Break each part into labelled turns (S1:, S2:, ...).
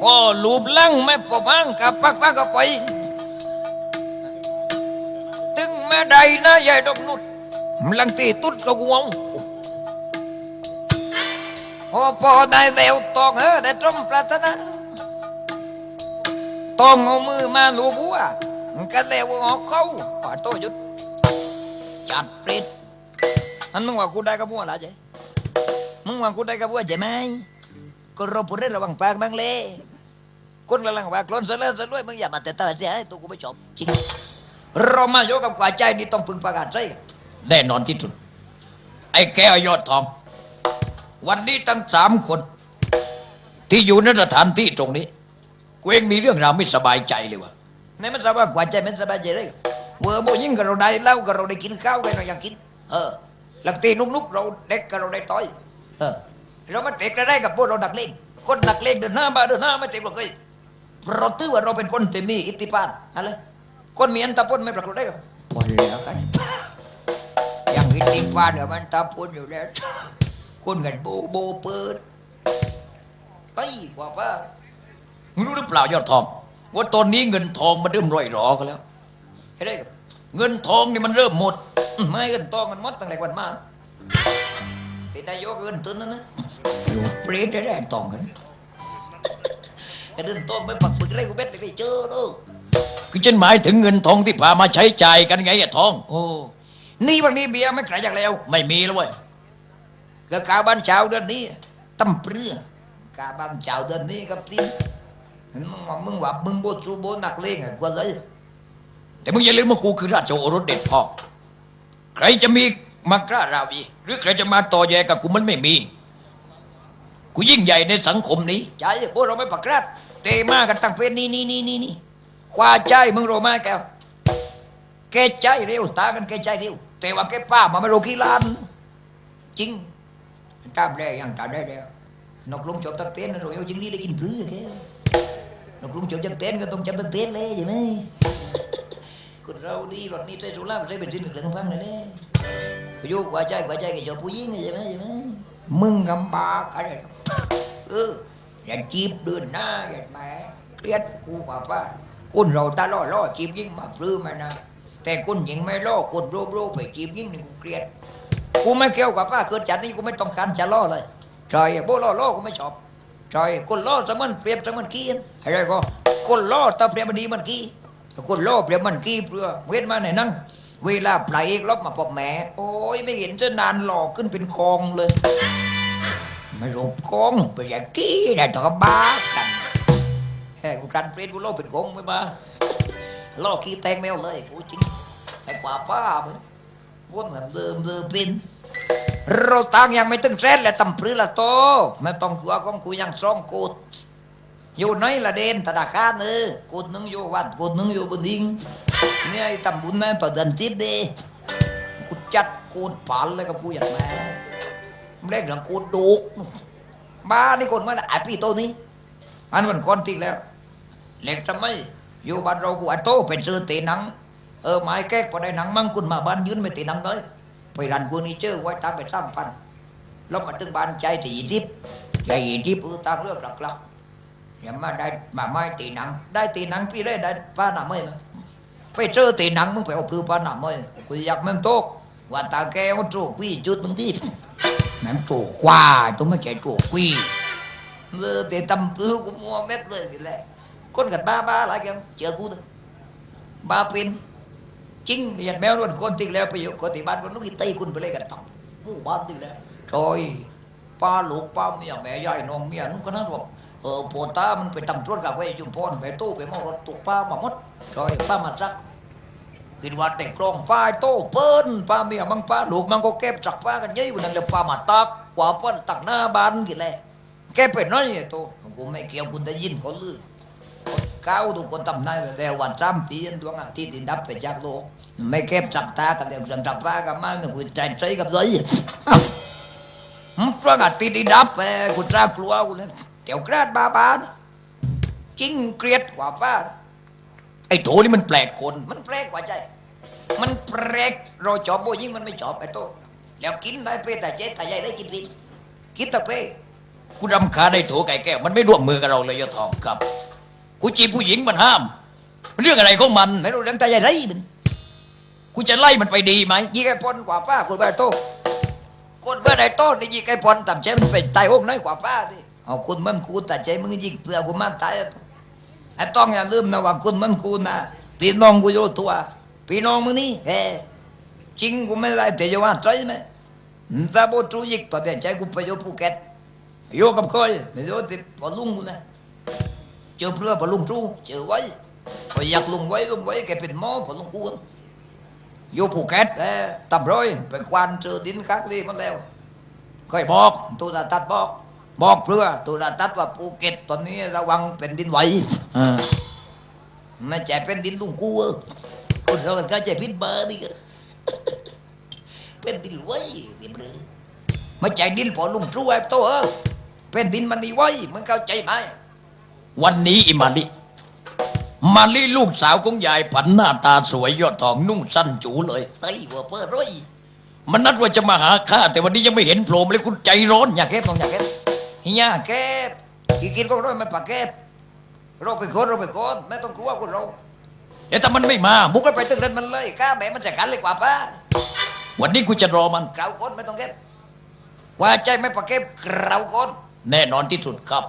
S1: พอลูบลังไม่ปบอ้างกับปักปักก็ไป ถึงแม่ใดนะยายดอกนุดมลังตีตุดก็วงพอพอได้เดวตองเออได้ตรมปรารถนาตองเอามือมาลูบัวมันก็เดวออกเข้าป่าโตหยุดจัดเปรตอันมึงว่ากูได้กับบัวละเจ๊มึงว่ากูได้กับบัวใช่ไหมก็รบปุเรศระวังปากบ้างเลย คนกำลังว่าคลอนซะแล้วซะด้วยมึงอย่ามาแต่ตาเสียให้ตัวกูไม่ชอบจริงเรามาโยกกับกว่าใจนี่ต้องพึงประกาศใช่แน่นอนที่สุด ไอ้แก้วยอดทอง วันนี้ตั้งสามคน ที่อยู่ในสถานที่ตรงนี้กูเองมีเรื่องราวไม่สบายใจเลยวะในมันสบายกว่าใจมันสบายใจเลยเวอร์โบยิ่งกับเราได้เล้ากับเราได้กินข้าวกันเราอยากกิน เออหลังตีนุกๆเราเด็กกับเราได้ต้อย เออ เรามาเตะกระได้กับพวกเราดักเล่นคนดักเล่นเดินหน้ามาเดินหน้าไม่เตะหรอกเลย เพราะตื้อว่าเราเป็นคนที่มีอิทธิพลอะไรคนมีอันตาปนไม่ปรากฏได้กับพอแล้วกันอย่างอิทธิพลเนี่ยมันตาปนอยู่แล้วคนกันโบโบเปิดตีกว่าป้ามึงรู้หรือเปล่ายอดทองว่าตอนนี้เงินทองมันเริ่มร่อยหรอกันแล้วเห็นได้กับเงินทองนี่มันเริ่มหมด ไม่เงินทองมันหมดตั้งแต่วันมาติดนายกเงินตุนนั่นนะโยเปรตได้ได้ทองกัน ระเดินทองไม่ปักปึกได้กูเบ็ดเลยได้เจอลูกคือฉันหมายถึงเงินทองที่พามาใช้จ่ายกันไงอะทอง โอ้นี่วันนี้เบียร์ไม่ขายจากแล้ว ไม่มีแล้วเว้ยก็กาบ้านเช้าเดือนนี้ตั้มเปรือกาบ้านเช้าเดือนนี้ครับพี่มึงว่ามึงว่ามึงโบสูโบนักเลงอะกว่าเลยแต่มึงอย่าลืมว่ากูคือราชโอรสเด็ดพ่อใครจะมีมากล้าราวีหรือใครจะมาต่อแยกับกูมันไม่มี กูยิ่งใหญ่ในสังคมนี้ใช่พวกเราไม่ปักรัด เตะมากันตั้งเป็นนี่นี่นี่นี่นี่กว่าใจมึงโรู้ไหมแกวแกใจเร็วตากันแกใจเร็วแต่ว่าแกป้ามาไม่รู้กี่ล้าน จริงตามได้ยังตามได้แล้วนกลุงจบตักเต้นนะรู้เอาจริงนี่ได้กินปลื้อแกนกลุงจบจักเต้นก็ต้องจำตักเต้นเลยใช่ไหมคนเราดีรถนี้ใช้สุราใช้เป็นสิ่งหนึ่งทั้งฟังเลยเนี่ยโยกว่าใจกว่าใจก็ชอบผู้หญิงใช่ไหมใช่ไหมมึงกำบากอะไรเออ อย่าจีบเดินหน้าอย่าแหมเครียดกูกว่าป้าคนเราตาล่อล่อจีบยิ่งมาปลื้มมานะแต่คนหญิงไม่ล่อคนโรโรไปจีบยิ่งหนี่กูเครียดกูไม่เกี่ยวกับป้าเกิดจัดนี่กูไม่ต้องการจะล่อเลยจอยโบล่อล่อกูไม่ชอบจอยคนล่อสมันเปรียบสมันกี้อะไรก็คนล่อตาเปรียบมันดีมันกี้คนล่อเปรียบมันกี้เพื่อเว้นมาไหนนั่งเวลาปลายเอกลบมาปอบแหมโอ้ยไม่เห็นจะนานหล่อขึ้นเป็นคองเลย ไม่รู้คลองไปอย่างกี้ได้ต่อกบบ้ากันแค่กูกันเปรียบกูล่อเป็นคลองไม่มาล่อขี้แตงแมวเลยกูจริงไอ้กว่าป้าไปวนเหมือนเดิมเดิมเป็นเราต่างยังไม่ตึงเส้นและตำปรือละโตไม่ต้องกลัวของกูยังซ่องกูดอยู่ไหนละเด่นธนาคาเออกูดนึงอยู่วัดกูดนึงอยู่บนดิงเนี่ยไอ้ตำบุญนั่นต่อเดือนทิพย์ดีกูจัดกูดปันเลยกับกูอย่างแม่ เล่นเรื่องกูดุกบ้านี่คนมาไอ้พี่โตนี้อันมันคนทิ้งแล้ว เล็กทำไมอยู่บ้านเรากูไอ้โตเป็นซื้อตีหนัง เออไม้แก๊กพอได้หนังมั่งคุณมาบ้านยืนไม่ตีหนังเลยไปรันกูนี่เจอไว้ตามไปสามพันแล้วมาถึงบ้านใจที่ยี่สิบใจยี่สิบเออตาเลือกหลักๆอย่ามาได้มาไม่ตีหนัง ได้ตีหนังพี่เลยได้ป้าหนาเมยมาไปเจอตีหนังมึงไปเอาปลือป้าหนาเมยกูอยากมึงโตกว่าตาแกวโจกวีจุดตรงที่ แม่งโจกกว่าต้องไม่ใช่โจกวีเออแต่ตำปือกูมัวเม็ดเลยนี่แหละคนกันบ้าบ้าหลายแกเจอกูเถอะบ้าเป็นจริงอย่างแมวล้วนคนติงแล้วไปอยู่คนที่บ้านคนนู้นตีคุณไปเลยกันต้องหมู่บ้านติงแล้วโอยป้าลูกป้าเมียแม่ยายน้องเมียนุ่นก็นั่นบอกเออปวดตามันไปตำรวจกับไว้จุมพรไปตู้ไปมองรถตุกป้ามาหมดโอยป้ามาจัก คิดว่าแต่กลองป้าโต้เปิ้นป้าเมียมังป้าลูกมันก็เก็บจักป้ากันยี่วันนั้นเลยป้ามาตักกว่าเปิ้นตักหน้าบ้านกี่แลแกเป็นน้อยโตกูไม่เกี่ยวคุณได้ยินเขาลือก้าวทุกคนทำได้แต่วันจำปีนดวงอาทิตย์ดับไปจากโลกไม่เก็บจักตากันเดียวจังจักฟ้ากันมาหนึ่งคุณใจใจกับเลยดวงอาทิตย์ดับไปคุณจ้ากลัวคุณเลยเกี่ยวกราดบาบาจริงเกลียดกว่าป้าไอ้โถนี่มันแปลกคน มันแปลกกว่าใจ มันแปลกเราชอบโบยิ่งมันไม่ชอบไอ้โตแล้วกินได้เป้แต่เจ๊แต่ใหญ่ได้กินดีกินแต่เป้
S2: กูรำคาญในโถไก่แก้วมันไม่ร่วมมือกับเราเลยยศทองครับกูจีบผู้หญิงมันห้ามมันเรื่องอะไรของมัน
S1: ไม่รู้เรื่องแต่ใหญ่ไรมัน
S2: กูจะไล่มันไปดีไหม
S1: ยี่ไก่ปอนกว่าป้าคนบ้านโตคนบ้านไหนโตนี่ยี่ไก่ปอนต่ำใจมันเป็นตายอกน้อยกว่าป้าดิเอาคุณมันกูแต่ใจมึงยิงเปลือกกูมันตายไอ้ต้องอย่าลืมนะว่าคุณมันกูนะพี่น้องกูอยู่ตัว พี่น้องมึงนี่เฮ้จริงกูไม่ได้แต่จะว่าใจไหมแต่โบตรูยิกตอนเดียวใจกูไปอยู่ภูเก็ตอยู่กับคอยไม่รู้ที่พอลุงกูนะเจอเพื่อพอลุงทรูเจอไว้พออยากลุงไว้ลุงไว้แกเป็นหมอพอลุงกูอยู่ภูเก็ตเออตับร้อยไปควานเจอดินคักลีมันแล้วเคยบอกตุลาตัดบอก บอกเพื่อตุลาตัดว่าภูเก็ตตอนนี้ระวังเป็นดินไหว
S2: อ่า
S1: ไม่ใช่เป็นดินลุงกูเออ คนเราก็ใจพิษเบอร์นี่ก็เป็นดินไหวดิบรือไม่ใช่ดินพอลุงทรูไอ้โตเออเป็นดินมันนี่ไหวมึงเข้าใจไหม
S2: วันนี้อิมาลิมาลิลูกสาวของยายผันหน้าตาสวยยอดทองนุ่งสั้นจูเลย
S1: เต้ยว่าเพื่อร้อย
S2: มันนัดว่าจะมาหาข้าแต่วันนี้ยังไม่เห็นโผล่มาเลยคุณใจร้อนอยาก
S1: แคบต้องอยากแคบเฮียแคบอีกินก็ร้อยไม่ปากแคบเราไปคนเราไปคนไม่ต้องกลัวคนเรา
S2: เอ๊ะถ้ามันไม่มา
S1: บุกกันไปตึกนั้นมันเลยข้าแม่มันจะกันเลยกว่าป้า
S2: วันนี้กูจะรอมัน
S1: เกราก้นไม่ต้องเก็บว่าใจไม่ปะเก็บเกราก้น
S2: แน่นอนที่สุดครับ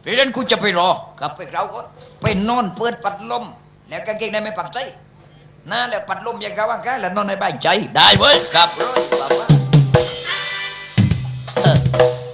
S2: เพราะฉะนั้นกูจะไปรอ
S1: กลับไปเกราก้นไปนอนเปิดปัดลม แล้วกางเกงในไม่ปักใจน่าแล้วปัดลมอย่างกาว่างกายแล้วนอนในบ้านใจ
S2: ได้เว้ยครับ
S1: ร้อยกว่า